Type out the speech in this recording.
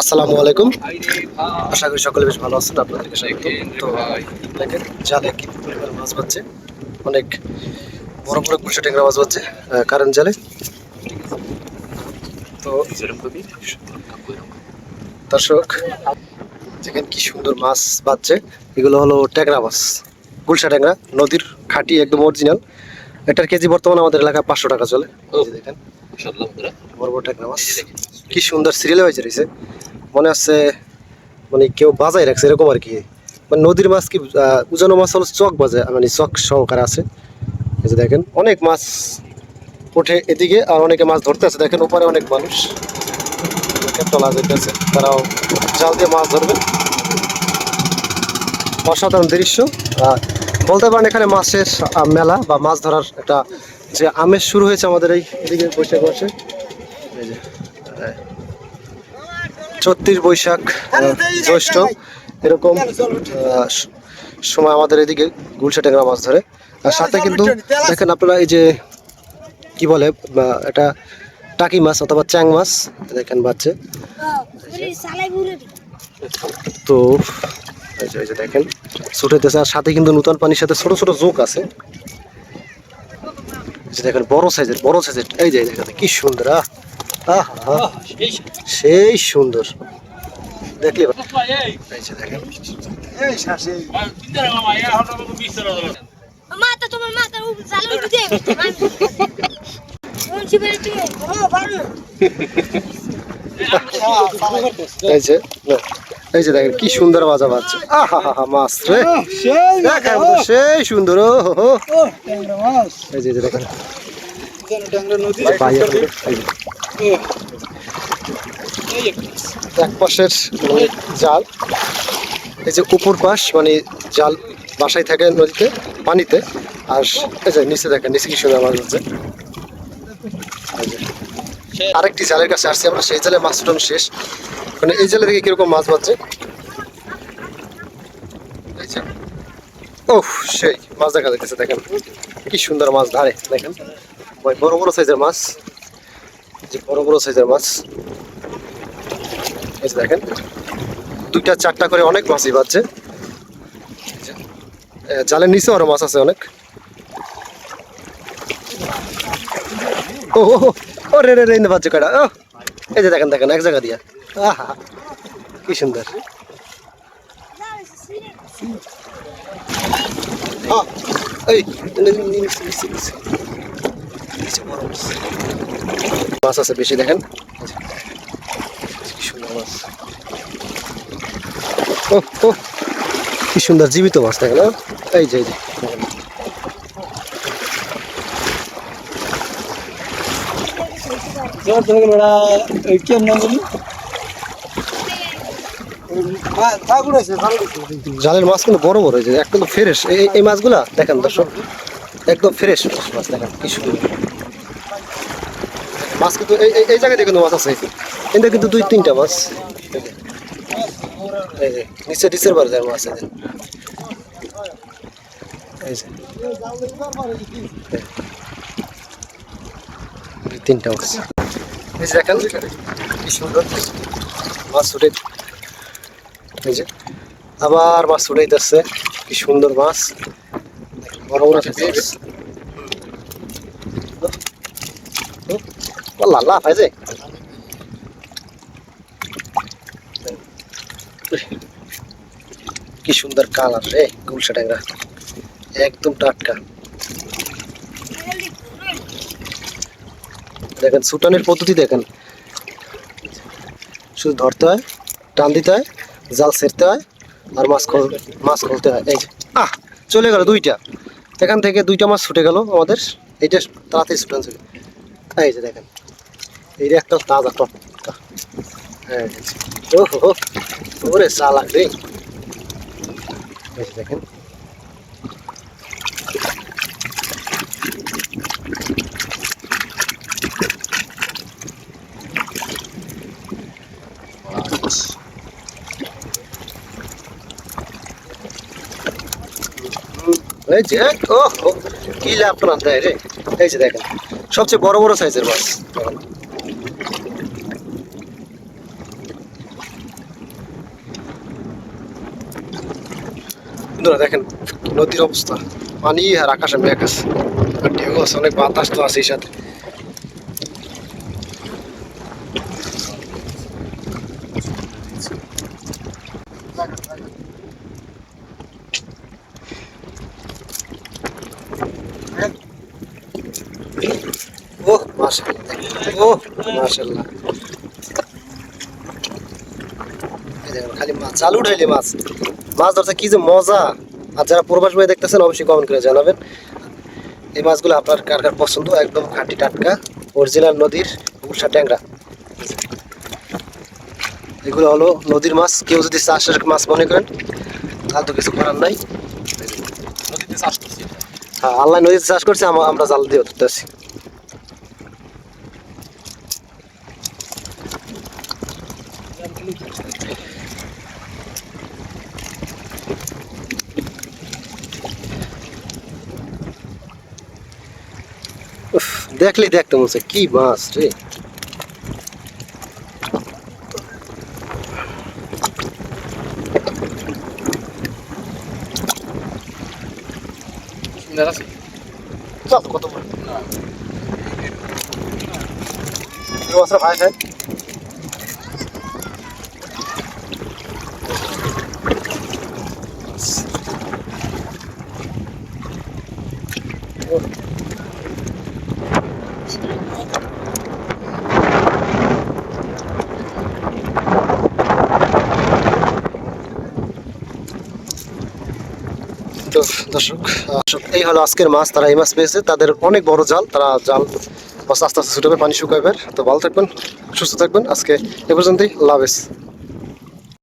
আসসালামু আলাইকুম। আশা করি সকলে বেশ ভালো আছেন আপনাদেরকে স্বাগত। তো দেখেন জালে কি পরিমাণ মাছ পাচ্ছে অনেক বড় বড় কুলসা ট্যাংরা মাছ পাচ্ছে কারেন্ট জালে। তো দর্শক দেখেন কি সুন্দর মাছ পাচ্ছে এগুলো হলো ট্যাংরা মাছ গুলশা ট্যাংরা নদীর খাঁটি একদম অরিজিনাল এটার কেজি বর্তমানে আমাদের এলাকায় পাঁচশো টাকা চলে। দেখেন বড় বড় ট্যাংরা মাছ। কি সুন্দর সিরিয়াল হয়েছে রয়েছে। মনে হচ্ছে মানে কেউ বাজাই রাখছে, এরকম আর কি। মানে নদীর মাছ কি উজানো মাছ হলো চক বাজে মানে চক সহকারে আছে। এই যে দেখেন, অনেক মাছ ওঠে এদিকে, আর অনেকে মাছ ধরতে আছে। দেখেন, ওপারে অনেক মানুষ। টলা যেতেছে তারাও জাল দিয়ে মাছ ধরবে। অসাধারণ দৃশ্য। বলতে পারেন, এখানে মাছের মেলা বা মাছ ধরার একটা যে আমেজ শুরু হয়েছে আমাদের এই এদিকে বৈশাখ মাসে এই যে ছত্রিশ বৈশাখ জ্যৈষ্ঠ। এরকম সময় আমাদের এদিকে গুলশা ট্যাংরা মাছ ধরে। আর সাথে কিন্তু দেখেন আপনারা এই যে কি বলে এটা টাকি মাছ অথবা চ্যাং মাছ দেখেন বাচ্চা। তো এই যে- দেখেন ছুটেতেছে আর সাথে কিন্তু নূতন পানির সাথে ছোট ছোট জোক আছে। দেখেন বড় সাইজের বড় সাইজের এই যে দেখেন কি সুন্দর আহ, সেই সুন্দর। দেখলি এই যে দেখেন। দেখেন কি সুন্দর মাজা পাচ্ছে। আহা হা হা মাছ রে। দেখার সেই সুন্দর ও হো। এই যে দেখেন। এক পাশের মানে জাল, এই যে উপর পাশ মানে জাল বাসায় থাকে নদীতে, পানিতে, আর এই যে নিচে দেখেন, নিচে কি সুন্দর মাছ হচ্ছে। আরেকটি জালের কাছে আসছি আমরা, সেই জালে মাছ উঠানো শেষ। মানে এই জালে থেকে কীরকম মাছ যে ওহ সেই মাছ দেখা যাচ্ছে দেখেন। কি সুন্দর মাছ, ধারে, দেখেন। বড় বড় সাইজের মাছ। যে বড় বড় সাইজের মাছ এই দেখেন দুইটা চারটা করে অনেক মাছই এই জালের নিচে আরও মাছ আছে অনেক ও ও, রে রে রে বাচ্চা কাটা ও এই যে দেখেন দেখেন এক জায়গা দিয়া আহা কি সুন্দর এই নিচে, বড় মাছ। মাছ আছে বেশি দেখেন কি সুন্দর মাছ ও ও কি সুন্দর জীবিত মাছ দেখেন আহ? এই যে এই যে দেখেন। জালের মাছ কিন্তু বড় বড় হয়েছে একদম ফ্রেশ এই এই মাছগুলা দেখেন দর্শক একদম ফ্রেশ মাছ দেখেন কি সুন্দর মাছ কিন্তু এই জায়গায় কিন্তু মাছ আছে কিন্তু কিন্তু দুই তিনটা মাছ এই যে। নিচে নিচের বারে যায় মাছ এই তিনটা মাছ এই যে দেখেন, কি সুন্দর। মাছ ছুটে এই যে, আবার মাছ ছুটাইতেছে কি সুন্দর মাছ বড় বড়। কি সুন্দর কালার রে গুলশা ট্যাংরা একদম টাটকা দেখেন সুটানের পদ্ধতি দেখেন শুধু ধরতে হয় টান দিতে হয় জাল ছেড়তে হয় আর মাছ খোল, মাছ খুলতে হয়। এই আহ, চলে গেল দুইটা। এখান থেকে দুইটা মাছ ছুটে গেল আমাদের। এইটা তাড়াতাড়ি ছুটান চলে এই যে দেখেন। এইটা একটা তাজা টটকা হ্যাঁ ও হো ওরে চালাক রে এই দেখেন এই যে ও কি লাভ দেয় রে এই যে দেখেন সবচেয়ে বড় বড় সাইজের মাছ বন্ধুরা দেখেন, নদীর অবস্থা। পানি আর আকাশে মেঘ আছে। আর ঢেউ আছে, অনেক বাতাস তো আছে সাথে। ও মাশাআল্লাহ। ও খালি মাছ, জাল উঠাইলে মাছ। মাছ ধরতে কি যে মজা। আর যারা প্রবাস ভাই দেখতেছেন অবশ্যই কমেন্ট করে জানাবেন। এই মাছগুলো আপনার কার কার পছন্দ? একদম খাঁটি টাটকা অরিজিনাল নদীর উষা ট্যাংরা। এগুলো হলো নদীর মাছ। কেউ যদি চাষের মাছ মনে করেন তাহলে তো কিছু করার নাই। নদীতে চাষ করছি। হ্যাঁ আল্লাহ নদীতে চাষ করছে আমরা জাল দিয়ে ধরতেছি উফ, দেখলেই দেখতে মনে হচ্ছে কি মাছ রে। কত এই মাছটা ভাই খায় তো দর্শক এই হলো আজকের মাছ, তারা এই মাছ পেয়েছে। তাদের অনেক বড় জাল, তারা জাল আস্তে আস্তে ছুটাবে পানি শুকাবে। তো ভালো থাকবেন, সুস্থ থাকবেন। আজকে এ পর্যন্তই হাফেজ।